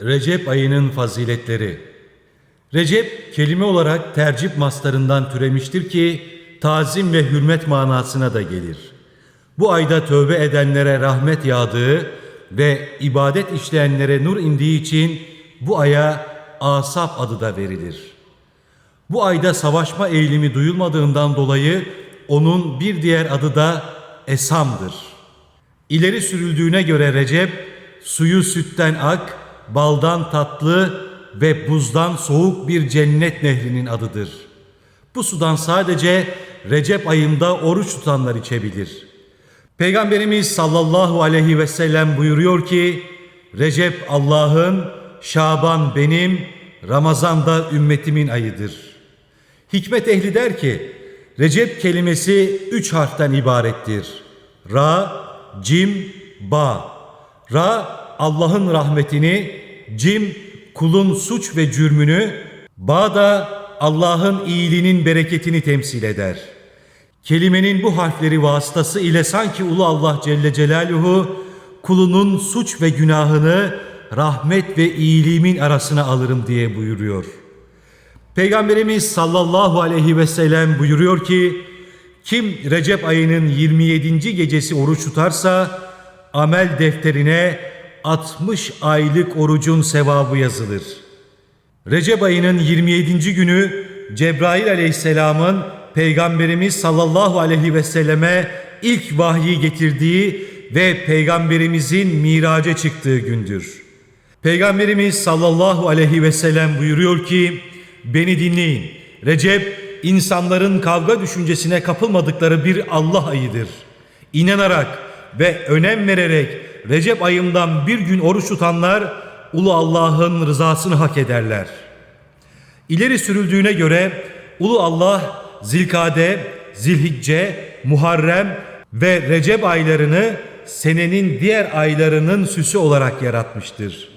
Recep ayının faziletleri. Recep kelime olarak tercip mastarından türemiştir ki tazim ve hürmet manasına da gelir. Bu ayda tövbe edenlere rahmet yağdığı ve ibadet işleyenlere nur indiği için bu aya Asap adı da verilir. Bu ayda savaşma eğilimi duyulmadığından dolayı onun bir diğer adı da Esam'dır. İleri sürüldüğüne göre Recep, suyu sütten ak, baldan tatlı ve buzdan soğuk bir cennet nehrinin adıdır. Bu sudan sadece Recep ayında oruç tutanlar içebilir. Peygamberimiz sallallahu aleyhi ve sellem buyuruyor ki, Recep Allah'ın, Şaban benim, Ramazan da ümmetimin ayıdır. Hikmet ehli der ki, Recep kelimesi üç harften ibarettir. Ra, Cim, Ba. Ra, Allah'ın rahmetini, Cim, kulun suç ve cürmünü, Ba da Allah'ın iyiliğinin bereketini temsil eder. Kelimenin bu harfleri vasıtası ile sanki Ulu Allah Celle Celaluhu kulunun suç ve günahını rahmet ve iyiliğimin arasına alırım diye buyuruyor. Peygamberimiz sallallahu aleyhi ve sellem buyuruyor ki kim Recep ayının 27. gecesi oruç tutarsa amel defterine 60 aylık orucun sevabı yazılır. Recep ayının 27. günü Cebrail aleyhisselamın Peygamberimiz sallallahu aleyhi ve selleme ilk vahyi getirdiği ve Peygamberimizin miraca çıktığı gündür. Peygamberimiz sallallahu aleyhi ve sellem buyuruyor ki beni dinleyin. Recep insanların kavga düşüncesine kapılmadıkları bir Allah ayıdır. İnanarak ve önem vererek Recep ayından bir gün oruç tutanlar Ulu Allah'ın rızasını hak ederler. İleri sürüldüğüne göre Ulu Allah Zilkade, Zilhicce, Muharrem ve Recep aylarını senenin diğer aylarının süsü olarak yaratmıştır.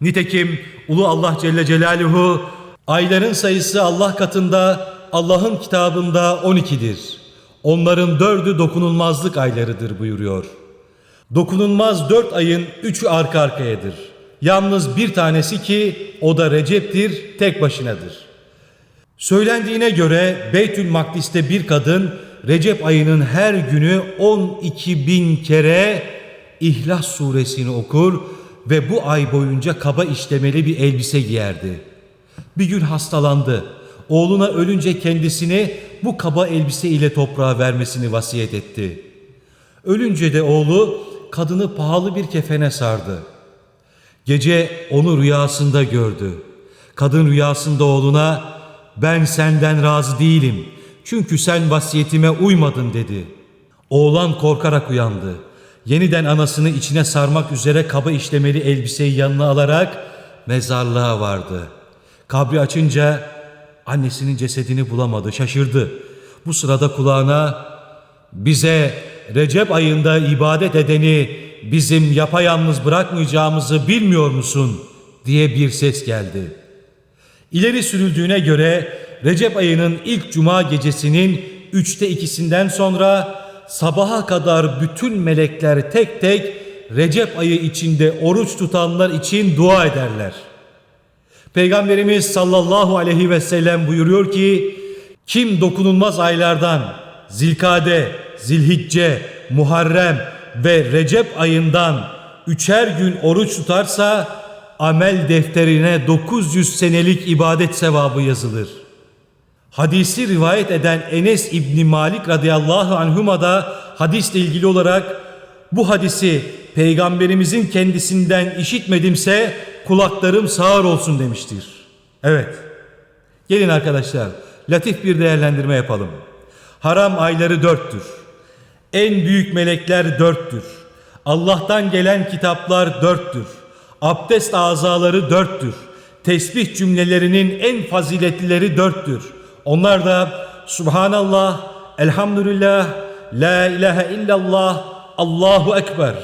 Nitekim Ulu Allah Celle Celaluhu ayların sayısı Allah katında Allah'ın kitabında 12'dir. Onların dördü dokunulmazlık aylarıdır buyuruyor. Dokunulmaz dört ayın üçü arka arkayadır. Yalnız bir tanesi ki o da Recep'tir tek başınadır. Söylendiğine göre Beytül Makdis'te bir kadın Recep ayının her günü 12 bin kere İhlas suresini okur ve bu ay boyunca kaba işlemeli bir elbise giyerdi. Bir gün hastalandı. Oğluna ölünce kendisini bu kaba elbise ile toprağa vermesini vasiyet etti. Ölünce de oğlu kadını pahalı bir kefene sardı. Gece onu rüyasında gördü. Kadın rüyasında oğluna ben senden razı değilim çünkü sen vasiyetime uymadın dedi. Oğlan korkarak uyandı. Yeniden anasını içine sarmak üzere kaba işlemeli elbiseyi yanına alarak mezarlığa vardı. Kabri açınca annesinin cesedini bulamadı, şaşırdı. Bu sırada kulağına bize Recep ayında ibadet edeni bizim yapayalnız bırakmayacağımızı bilmiyor musun diye bir ses geldi. İleri sürüldüğüne göre Recep ayının ilk cuma gecesinin üçte ikisinden sonra sabaha kadar bütün melekler tek tek Recep ayı içinde oruç tutanlar için dua ederler. Peygamberimiz sallallahu aleyhi ve sellem buyuruyor ki kim dokunulmaz aylardan Zilkade, Zilhicce, Muharrem ve Recep ayından üçer gün oruç tutarsa amel defterine 900 senelik ibadet sevabı yazılır. Hadisi rivayet eden Enes İbni Malik radıyallahu anhuma da hadisle ilgili olarak bu hadisi peygamberimizin kendisinden işitmedimse kulaklarım sağır olsun demiştir. Evet. Gelin arkadaşlar latif bir değerlendirme yapalım. Haram ayları dörttür. En büyük melekler dörttür. Allah'tan gelen kitaplar dörttür. Abdest azaları dörttür. Tesbih cümlelerinin en faziletlileri dörttür. Onlar da Subhanallah, Elhamdülillah, La ilahe illallah, Allahu Ekber.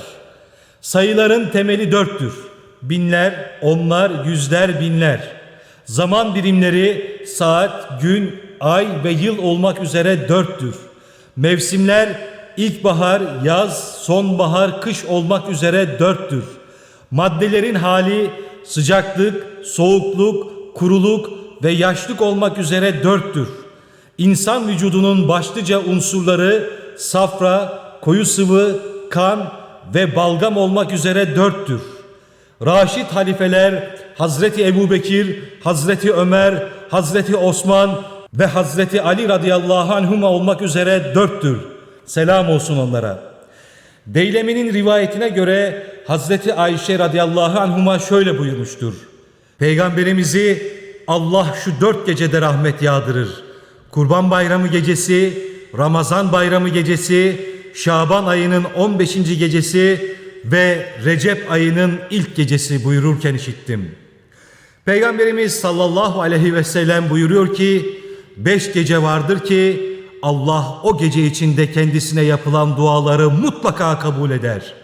Sayıların temeli dörttür. Binler, onlar, yüzler, binler. Zaman birimleri saat, gün, ay ve yıl olmak üzere dörttür. Mevsimler ilkbahar, yaz, sonbahar, kış olmak üzere dörttür. Maddelerin hali sıcaklık, soğukluk, kuruluk ve yaşlık olmak üzere dörttür. İnsan vücudunun başlıca unsurları safra, koyu sıvı, kan ve balgam olmak üzere dörttür. Raşid halifeler Hazreti Ebubekir, Hazreti Ömer, Hazreti Osman ve Hazreti Ali radıyallahu anhuma olmak üzere dörttür. Selam olsun onlara. Deyleminin rivayetine göre Hazreti Ayşe radıyallahu anhuma şöyle buyurmuştur. Peygamberimizi Allah şu dört gecede rahmet yağdırır. Kurban bayramı gecesi, Ramazan bayramı gecesi, Şaban ayının 15. gecesi ve Recep ayının ilk gecesi buyururken işittim. Peygamberimiz sallallahu aleyhi ve sellem buyuruyor ki, beş gece vardır ki Allah o gece içinde kendisine yapılan duaları mutlaka kabul eder.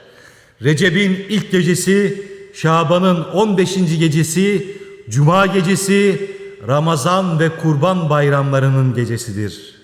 Recep'in ilk gecesi, Şaban'ın 15. gecesi, Cuma gecesi, Ramazan ve Kurban bayramlarının gecesidir.''